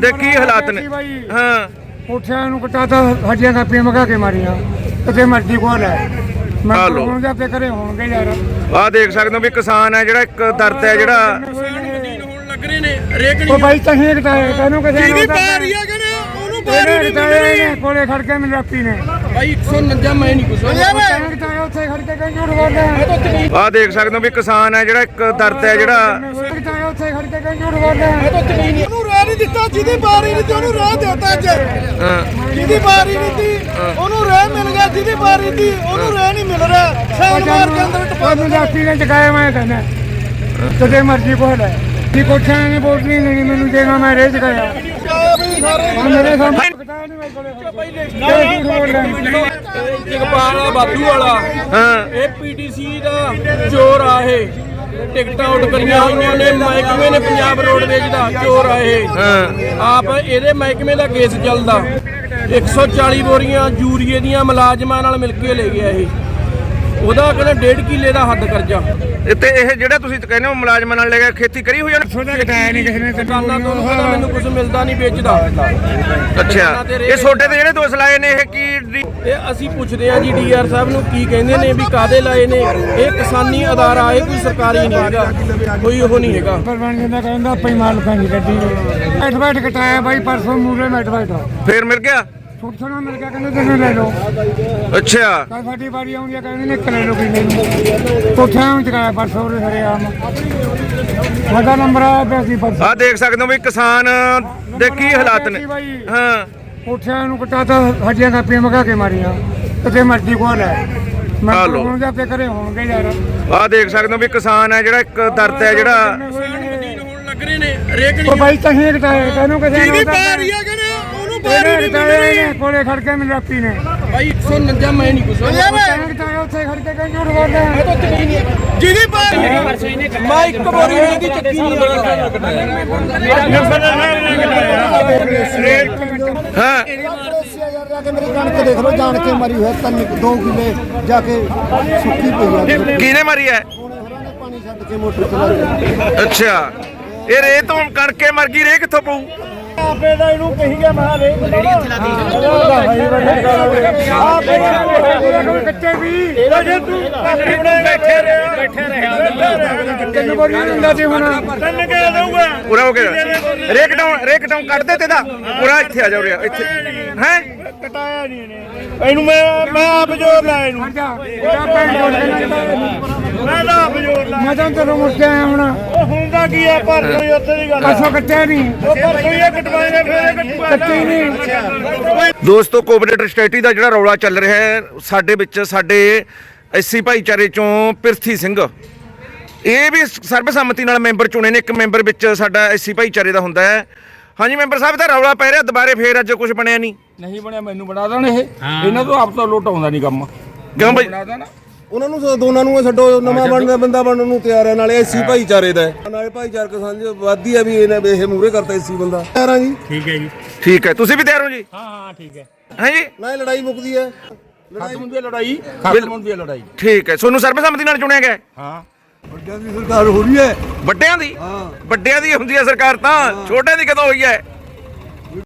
ਦੇ ਕੀ ਹਾਲਾਤ ਨੇ। ਹਾਂ। ਕੋਠਿਆਂ ਨੂੰ ਕਟਾਤਾ ਹੱਡੀਆਂ ਕਾਪੀਆਂ ਮਗਾ ਕੇ ਮਾਰੀਆਂ। ਕਿਤੇ ਮਰਜ਼ੀ ਕੋਲ ਹੈ। ਮੈਂ ਆ ਲਓ। ਹੁਣ ਤੇ ਕਰੇ ਹੋਣਗੇ ਯਾਰ। ਆਹ ਦੇਖ ਸਕਦੇ ਹੋ ਵੀ ਕਿਸਾਨ ਹੈ ਜਿਹੜਾ ਇੱਕ ਦਰਦ ਹੈ ਜਿਹੜਾ ਲੱਗ ਰਹੇ ਨੇ ਰੇਕ ਉਹ ਬਾਈ ਤਹੀਂ ਕਟਾਏ ਤੈਨੂੰ ਕਿਸੇ ਨੂੰ ਬਾਰੀ ਆ ਕਿ ਨਾ ਉਹਨੂੰ ਇਹਨੇ ਨਹੀਂ ਕਟਾਏ ਮਿਲਣੀ। ਨੇ ਕੋਲੇ ਖੜ ਕੇ ਮੈਨੂੰ ਨੇ। ਭਾਈ 149 ਮੈਂ ਨਹੀਂ ਕੁਛ ਤੈਨੂੰ ਕਟਾਏ ਉੱਥੇ ਖੜ ਕੇ ਕਹੀਂ ਝੂਠ ਬੋਲਦਾ ਆਹ ਦੇਖ ਸਕਦੇ ਹੋ ਵੀ ਕਿਸਾਨ ਹੈ ਜਿਹੜਾ ਇੱਕ ਦਰਦ ਹੈ ਜਿਹੜਾ ਕਟਾਏ ਉੱਥੇ ਖੜ ਕੇ ਕਹੀਂ ਝੂਠ ਬੋਲਦਾ ਨਹੀਂ ਦਿੱਤਾ ਜਿਹਦੀ ਬਾਰੀ ਨਹੀਂ ਤੇ ਉਹਨੂੰ ਰਾਹ ਦਿੱਤਾ ਅੱਜ। ਹਾਂ। ਜਿਹਦੀ ਬਾਰੀ ਨਹੀਂ ਸੀ ਉਹਨੂੰ ਰਾਹ ਮਿਲ ਗਿਆ ਜਿਹਦੀ ਬਾਰੀ ਸੀ ਉਹਨੂੰ ਰਾਹ ਨਹੀਂ ਮਿਲ ਰਿਹਾ। ਸਾਲ ਮਾਰ ਕੇ ਅੰਦਰ ਟਪਾ ਉਹਨੂੰ ਰੱਪੀ ਨੇ ਚਕਾਇਆ ਮੈਂ ਕਹਿੰਦਾ ਕਿਤੇ ਮਰਜ਼ੀ ਕੋਲ ਹੈ ਕੀ ਕੋਠਿਆਂ ਨੇ ਬੋਲਣੀ ਨਹੀਂ ਮੈਨੂੰ ਦੇਣਾ ਮੈਂ ਰੇਜ ਗਿਆ। ਮੇਰੇ ਸਾਹਮਣੇ ਕਟਾਇਆ ਨਹੀਂ ਮੇਰੇ ਕੋਲੇ ਇਹ ਝੂਠ ਬੋਲਦਾ ਜਗਪਾਲ ਬਾਦੂ ਵਾਲਾ। ਹਾਂ। ਇਹ ਪੀਟੀਸੀ ਦਾ ਚੋਰ ਆ ਇਹ। ਟਿਕਟਾਂ ਆਊਟ ਕਰੀਆਂ ਹੋਈਆਂ ਨੇ ਮਹਿਕਮੇ ਨੇ ਪੰਜਾਬ ਰੋਡਵੇਜ ਦਾ ਚੋਰ ਆ ਇਹ ਹਾਂ। ਆਪ ਇਹਦੇ ਮਹਿਕਮੇ ਦਾ ਕੇਸ ਚੱਲਦਾ। 140 ਬੋਰੀਆਂ ਯੂਰੀਏ ਦੀਆਂ ਮੁਲਾਜ਼ਮਾਂ ਨਾਲ ਮਿਲ ਕੇ ਲੈ ਗਿਆ ਇਹ। ਉਹਦਾ ਕਹਿੰਦਾ ਡੇਢ ਕਿੱਲੇ ਦਾ ਹੱਦ ਕਰਜ਼ਾ। ਤੇ ਇਹ ਜਿਹੜਾ ਤੁਸੀਂ ਕਹਿੰਦੇ ਹੋ ਮੁਲਾਜ਼ਮਾਂ ਨਾਲ ਲੈ ਕੇ ਖੇਤੀ ਕਰੀ ਹੋਈ ਹੈ ਛੋਟਾ ਕਟਾਇਆ ਨਹੀਂ ਕਿਸੇ ਨੇ ਤੇ ਦੁਕਾਨਾਂ ਤੋਂ ਕਹਿੰਦਾ ਮੈਨੂੰ ਕੁਝ ਮਿਲਦਾ ਨਹੀਂ ਵੇਚਦਾ। ਅੱਛਾ ਇਹ ਛੋਟੇ ਤੇ ਜਿਹੜੇ ਦੋਸ਼ ਲਾਏ ਨੇ ਇਹ ਕੀ ਤੇ ਅਸੀਂ ਪੁੱਛਦੇ ਆ ਜੀ ਡੀਆਰ ਸਾਹਿਬ ਨੂੰ ਕੀ ਕਹਿੰਦੇ ਨੇ ਵੀ ਕਾਦੇ ਲਾਏ ਨੇ। ਇਹ ਕਿਸਾਨੀ ਅਦਾਰਾ ਇਹ ਕੋਈ ਸਰਕਾਰੀ ਨਹੀਂ ਹੈਗਾ। ਕੋਈ ਉਹ ਨਹੀਂ ਹੈਗਾ। ਪਰ ਬਣ ਜਾਂਦਾ ਕਹਿੰਦਾ ਪਈ ਮਾਲ ਕਾਂਗੀ ਗੱਡੀ। ਬੈਠ ਬੈਠ ਕਟਾਇਆ ਬਾਈ ਪਰਸੋਂ ਮੂਰੇ ਬੈਠ ਬੈਠ ਫੇਰ ਮਿਲ ਗਿਆ? ਛੋਟ ਛੋਟਾ ਮਿਲ ਗਿਆ ਕਹਿੰਦੇ ਤੁਸੀਂ ਲੈ ਲਓ। ਅੱਛਾ। ਕੱਲ ਸਾਡੀ ਵਾਰੀ ਆਉਂਦੀ ਆ ਕਹਿੰਦੇ ਨੇ ਇੱਕ ਲੈ ਲਓ ਕੋਈ ਨਹੀਂ। ਕੋਠਿਆਂ ਨੂੰ ਚਕਾਇਆ ਪਰਸੋਂ ਉਰੇ ਹਰੇ ਆਮ। ਸਾਡਾ ਨੰਬਰ ਆ ਪਿਆ ਸੀ ਪਰਸੋਂ ਆਹ ਦੇਖ ਸਕਦੇ ਹੋ ਵੀ ਕਿਸਾਨ ਦੇ ਕੀ ਹਾਲਾਤ ਨੇ। ਹਾਂ। ਕੋਠਿਆਂ ਨੂੰ ਕਟਾਤਾ ਹੱਡੀਆਂ ਕਾਪੀਆਂ ਮਗਾ ਕੇ ਮਾਰੀਆਂ ਕਿਤੇ ਮਰਜ਼ੀ ਕੋਲ ਹੈ ਮੈਂ ਆ ਲਓ। ਹੁਣ ਤੇ ਕਰੇ ਹੋਣਗੇ ਯਾਰ। ਆਹ ਦੇਖ ਸਕਦੇ ਹੋ ਵੀ ਕਿਸਾਨ ਹੈ ਜਿਹੜਾ ਇੱਕ ਦਰਦ ਹੈ ਜਿਹੜਾ ਹੋਣ ਲੱਗ ਰਹੇ ਨੇ ਰੇਕ ਉਹ ਬਾਈ ਤਹੀਂ ਕਟਾਏ ਤੈਨੂੰ ਕਿਸੇ ਨੂੰ ਆ ਨਾ ਨਹੀਂ। ਨੇ ਕੋਲੇ ਖੜ ਕੇ ਮੈਨੂੰ ਰੱਪੀ ਨੇ। ਭਾਈ 149 ਮੈਂ ਨਹੀਂ ਕੁਛ ਤੈਨੂੰ ਕਟਾਏ ਉੱਥੇ ਖੜ ਕੇ ਕਹੀਂ ਝੂਠ ਬੋਲਦਾ। ਜਿਹਦੀ ਬਾਰੀ ਮੈਂ ਇੱਕ ਬੋਰੀ ਵੀ ਇਹਦੀ ਚੱਕੀ ਨਹੀਂ ਹਾਂ ਜਾ ਕੇ ਮੇਰੀ ਕਣਕ ਦੇਖ ਲਓ ਜਾਣ ਕੇ ਮਰੀ ਹੋਇਆ ਤਿੰਨ 2 ਕਿਲੇ ਜਾ ਕੇ ਸੁੱਕੀ ਪਈ ਆ ਕਿਹਨੇ ਮਾਰੀ ਹੈ? ਉਹਨੇ ਪਾਣੀ ਛੱਡ ਕੇ ਮੋਟਰ ਚਲਾ ਦਿੱਤੀ ਅੱਛਾ। ਇਹ ਰੇ ਤੋਂ ਕਣਕੇ ਮਰ ਗਈ ਰੇ ਕਿੱਥੋਂ ਪਊ? ਆਪੇ ਦਾ ਇਹਨੂੰ ਕਹੀ ਗਿਆ ਮਹਾ ਰੇ ਕੱਚੇ ਵੀ ਇਹਦਾ ਜੇ ਤੂੰ ਬੈਠੇ ਰਿਹਾ ਬੈਠੇ ਰਿਹਾ ਤੈਨੂੰ ਬੜੀ ਹੁੰਦਾ ਸੀ ਹੁਣ। ਤੈਨੂੰ ਕਹਿ ਦਊਗਾ। ਪੂਰਾ ਹੋ ਗਿਆ। ਰੇਕ ਡਾਊਨ ਰੇਕ ਡਾਊਨ ਕੱਢ ਦੇ ਤੇ ਦਾ ਪੂਰਾ ਇੱਥੇ ਆ ਜਾ ਰਿਹਾ ਇੱਥੇ। ਹੈ? ਕਟਾਇਆ ਨਹੀਂ ਇਹਨੇ। ਇਹਨੂੰ ਮੈਂ ਮੈਂ ਆਪ ਜੋਰ ਲਾ ਇਹਨੂੰ। ਮੈਂ ਤਾਂ ਆਪ ਜੋਰ ਲਾ ਮੈਂ ਤਾਂ ਤੈਨੂੰ ਮੁੜ ਕੇ ਆਇਆ ਹੁਣ। ਉਹ ਹੁੰਦਾ ਕੀ ਆ ਪਰਸੋਂ ਹੀ। ਉੱਥੇ ਦੀ ਗੱਲ ਆ। ਅਸੋ ਕੱਟਿਆ ਨਹੀਂ। ਉਹ ਪਰਸੋਂ ਹੀ ਇਹ ਕਟਵਾਏ ਨੇ ਫੇਰ ਇਹ ਕੱਟੀ ਨਹੀਂ। ਦੋਸਤੋ ਕੋਆਪਰੇਟਿਵ ਸਟੇਟੀ ਦਾ ਜਿਹੜਾ ਰੌਲਾ ਚੱਲ ਰਿਹਾ ਹੈ ਸਾਡੇ ਵਿੱਚ ਸਾਡੇ ਐਸਸੀ ਭਾਈਚਾਰੇ ਚੋਂ ਪਿਰਥੀ ਸਿੰਘ। ਇਹ ਵੀ ਸਰਬਸੰਮਤੀ ਨਾਲ ਮੈਂਬਰ ਚੁਣੇ ਨੇ। ਇੱਕ ਮੈਂਬਰ ਵਿੱਚ ਸਾਡਾ ਐਸਸੀ ਭਾਈਚਾਰੇ ਦਾ ਹੁੰਦਾ ਹੈ। ਹਾਂਜੀ ਮੈਂਬਰ ਸਾਹਿਬ ਦਾ ਰੌਲਾ ਪੈ ਰਿਹਾ? ਦੁਬਾਰੇ ਫੇਰ ਅੱਜ ਕੁਝ ਬਣਿਆ ਨਹੀਂ। ਨਹੀਂ ਬਣਿਆ ਮੈਨੂੰ ਬਣਾ ਦੇਣ ਇਹ। ਇਹਨਾਂ ਤੋਂ ਆਪ ਤੋਂ ਲੁੱਟ ਆਉਂਦਾ ਨਹੀਂ ਕੰਮ। ਕਿਉਂ ਬਈ? ਬਣਾ ਦੇਣ। ਉਹਨਾਂ ਨੂੰ ਸ- ਦੋਨਾਂ ਨੂੰ ਇਹ ਛੱਡੋ ਨਵਾਂ ਬਣਦਾ ਬੰਦਾ ਬਣਨ ਨੂੰ ਤਿਆਰ ਹੈ ਨਾਲੇ ਐਸੀ ਭਾਈਚਾਰੇ ਦਾ ਹੈ। ਨਾਲੇ ਭਾਈਚਾਰਕ ਸਾਂਝ ਵਾਦੀ ਹੈ ਵੀ ਇਹਨੇ ਇਹ ਮੂਰੇ ਕਰਤਾ ਐਸੀ ਬੰਦਾ। ਤਿਆਰ ਆ ਜੀ। ਠੀਕ ਹੈ ਤੁਸੀਂ ਵੀ ਤਿਆਰ ਹੋ ਜੀ? ਹਾਂ ਹਾਂ ਠੀਕ ਹੈ। ਹੈ ਜੀ? ਨਾ ਇਹ ਲੜਾਈ ਮੁੱਕਦੀ ਹੈ। ਖਤਮ ਹੁੰਦੀ ਹੈ ਲੜਾਈ। ਖਤਮ ਹੁੰਦੀ ਹੈ ਲੜਾਈ। ਠੀਕ ਹੈ ਤੁਹਾਨੂੰ ਸਰਬਸੰਮਤੀ ਨਾਲ ਚੁਣਿਆ ਗਿਆ ਹੈ? ਹਾਂ। ਵੱਡਿਆਂ ਦੀ ਸਰਕਾਰ ਹੋ ਰਹੀ ਹੈ। ਵੱਡਿਆਂ ਦੀ? ਹਾਂ। ਵੱਡਿਆਂ ਦੀ ਹੁੰਦੀ ਹੈ ਸਰਕਾਰ ਤਾਂ ਛੋਟਿਆਂ ਦੀ ਕਦੋਂ ਹੋਈ ਹੈ?